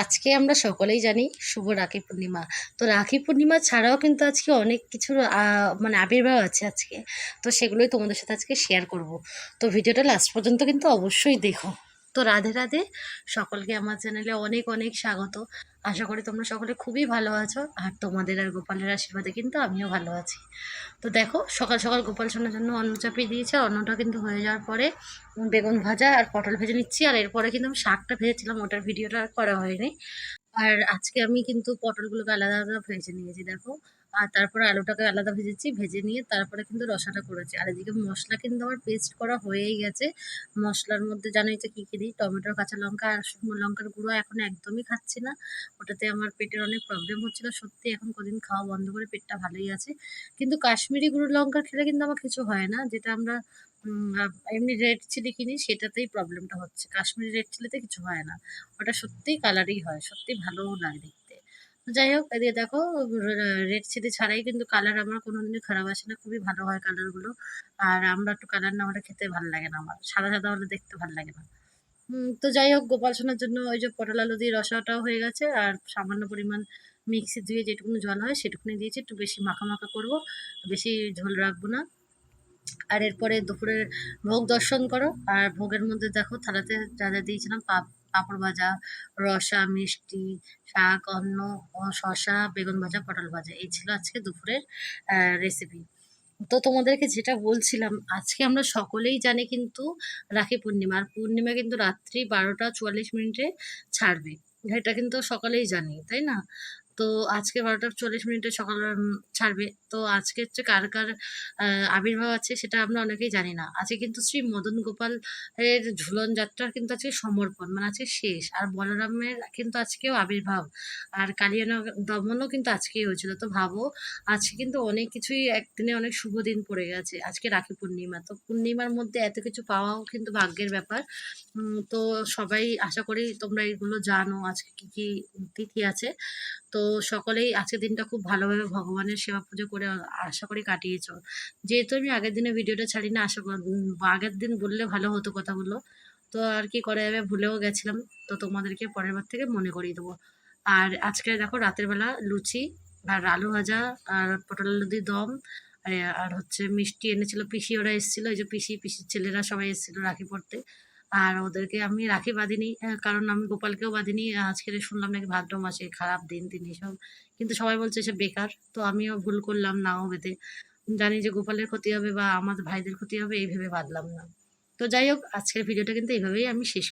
আজকে আমরা সকলেই জানি শুভ রাখি পূর্ণিমা। তো রাখি পূর্ণিমা ছাড়াও কিন্তু আজকে অনেক কিছুর মানে আবির্ভাব আছে আজকে। তো সেগুলোই তোমাদের সাথে আজকে শেয়ার করব। তো ভিডিওটা লাস্ট পর্যন্ত কিন্তু অবশ্যই দেখো। তো রাধে রাধে। সকলকে আমার চ্যানেলে অনেক অনেক স্বাগত। আশা করি তোমরা সকলে খুবই ভালো আছো। আর তোমাদের আর গোপালের আশীর্বাদে কিন্তু আমিও ভালো আছি। তো দেখো, সকাল সকাল গোপাল শোনার জন্য অন্ন চাপিয়ে দিয়েছে। অন্নটা কিন্তু হয়ে যাওয়ার পরে বেগুন ভাজা আর পটল ভেজে নিচ্ছি। আর এরপরে কিন্তু আমি শাকটা ভেজেছিলাম, ওটার ভিডিওটা করা হয়নি। আর আজকে আমি কিন্তু পটলগুলোকে আলাদা আলাদা ভেজে নিয়েছি, দেখো। আর তারপরে আলুটাকে আলাদা ভেজেছি, ভেজে নিয়ে তারপরে কিন্তু রসাটা করেছি। আর এদিকে মশলা কিন্তু আমার পেস্ট করা হয়েই গেছে। মশলার মধ্যে জানোই তো কী কী দিই? টমেটোর কাঁচা লঙ্কা আর শুকনো লঙ্কার গুঁড়ো এখন একদমই খাচ্ছি না। ওটাতে আমার পেটের অনেক প্রবলেম হচ্ছিল। সত্যি এখন কদিন খাওয়া বন্ধ করে পেটটা ভালোই আছে। কিন্তু কাশ্মীরি গুঁড়ো লঙ্কা খেলে কিন্তু আমার কিছু হয় না। যেটা আমরা এমনি রেড চিলি কিনি, সেটাতেই প্রবলেমটা হচ্ছে। কাশ্মীরি রেড চিলিতে কিছু হয় না। ওটা সত্যিই কালারই হয় সত্যি ভালোও লাগে দেখতে। যাই হোক, এদিকে দেখো রেড চিলি ছাড়াই কিন্তু কালার আমার কোনোদিনই খারাপ আসে না, খুবই ভালো হয় কালারগুলো আর আমরা একটু কালার না হলে খেতে ভালো লাগে না আমার। সাদা সাদা হলে দেখতে ভালো লাগে না। তো যাই হোক, গোপাল সোনার জন্য ওই যে পটল আলু দিয়ে রসাটাও হয়ে গেছে। আর সামান্য পরিমাণ মিক্সি দিয়ে যেটুকুনি জল হয়, সেটুকুনি দিয়েছি। একটু বেশি মাখা মাখা করব, বেশি ঝোল রাখব না। আর এরপরে দুপুরের ভোগ দর্শন করো। আর ভোগের মধ্যে দেখো থালাতে যা যা দিয়েছিলাম, পাপ পাঁপড় ভাজা, রসা, মিষ্টি, শাক, অন্ন শসা, বেগুন ভাজা, পটল ভাজা। এই ছিল আজকে দুপুরের রেসিপি তো তোমাদেরকে যেটা বলছিলাম, আজকে আমরা সকলেই জানি কিন্তু রাখি পূর্ণিমা। আর পূর্ণিমা কিন্তু রাত্রি বারোটা চুয়াল্লিশ মিনিটে ছাড়বে। এটা কিন্তু সকলেই জানি, তাই না? তো আজকে বারোটা চল্লিশ মিনিটে সকাল ছাড়বে। তো আজকে হচ্ছে কার কার আবির্ভাব আছে সেটা আমরা অনেকেই জানি না। আজকে কিন্তু শ্রী মদন গোপাল এর ঝুলন যাত্রার কিন্তু আজকে সমর্পণ মানে আজকে শেষ। আর বলরামের কিন্তু আজকেও আবির্ভাব। আর কালিয়া দমনও কিন্তু আজকেই হয়েছিল। তো ভাবো, আজকে কিন্তু অনেক কিছুই একদিনে অনেক শুভ দিন পড়ে গেছে। আজকে রাখি পূর্ণিমা। তো পূর্ণিমার মধ্যে এত কিছু পাওয়াও কিন্তু ভাগ্যের ব্যাপার। তো সবাই আশা করি তোমরা এগুলো জানো। আজকে কি কি তিথি আছে। তো সকলেই আজকের দিনটা খুব ভালোভাবে ভগবানের সেবা পুজো করে আশা করি কাটিয়েছো। যেহেতু আমি আগের দিনে ভিডিওটা ছাড়ি না, আশা আগের দিন বললে ভালো হতো কথাগুলো। তো আর কি করা যাবে ভুলেও গেছিলাম। তো তোমাদেরকে পরের বার থেকে মনে করিয়ে দেবো। আর আজকে দেখো রাতের বেলা লুচি আর আলু ভাজা আর পটল আলু দিয়ে দম। আর- আর হচ্ছে মিষ্টি এনেছিল। পিসি ওরা এসেছিল। ওই যে পিসি, পিসির ছেলেরা সবাই এসেছিল রাখি পড়তে আর ওদেরকে আমি রাখি বাঁধিনি কারণ আমি গোপালকেও বাঁধিনি। আজকে শুনলাম নাকি ভাদ্র মাসে খারাপ দিন দিন এসব কিন্তু সবাই বলছে সে বেকার, তো আমিও ভুল করলাম নাও বেঁধে। জানি যে গোপালের ক্ষতি হবে বা আমার ভাইদের ক্ষতি হবে এইভাবে বাঁধলাম না। তো যাই হোক, আজকের ভিডিওটা কিন্তু এইভাবেই আমি শেষ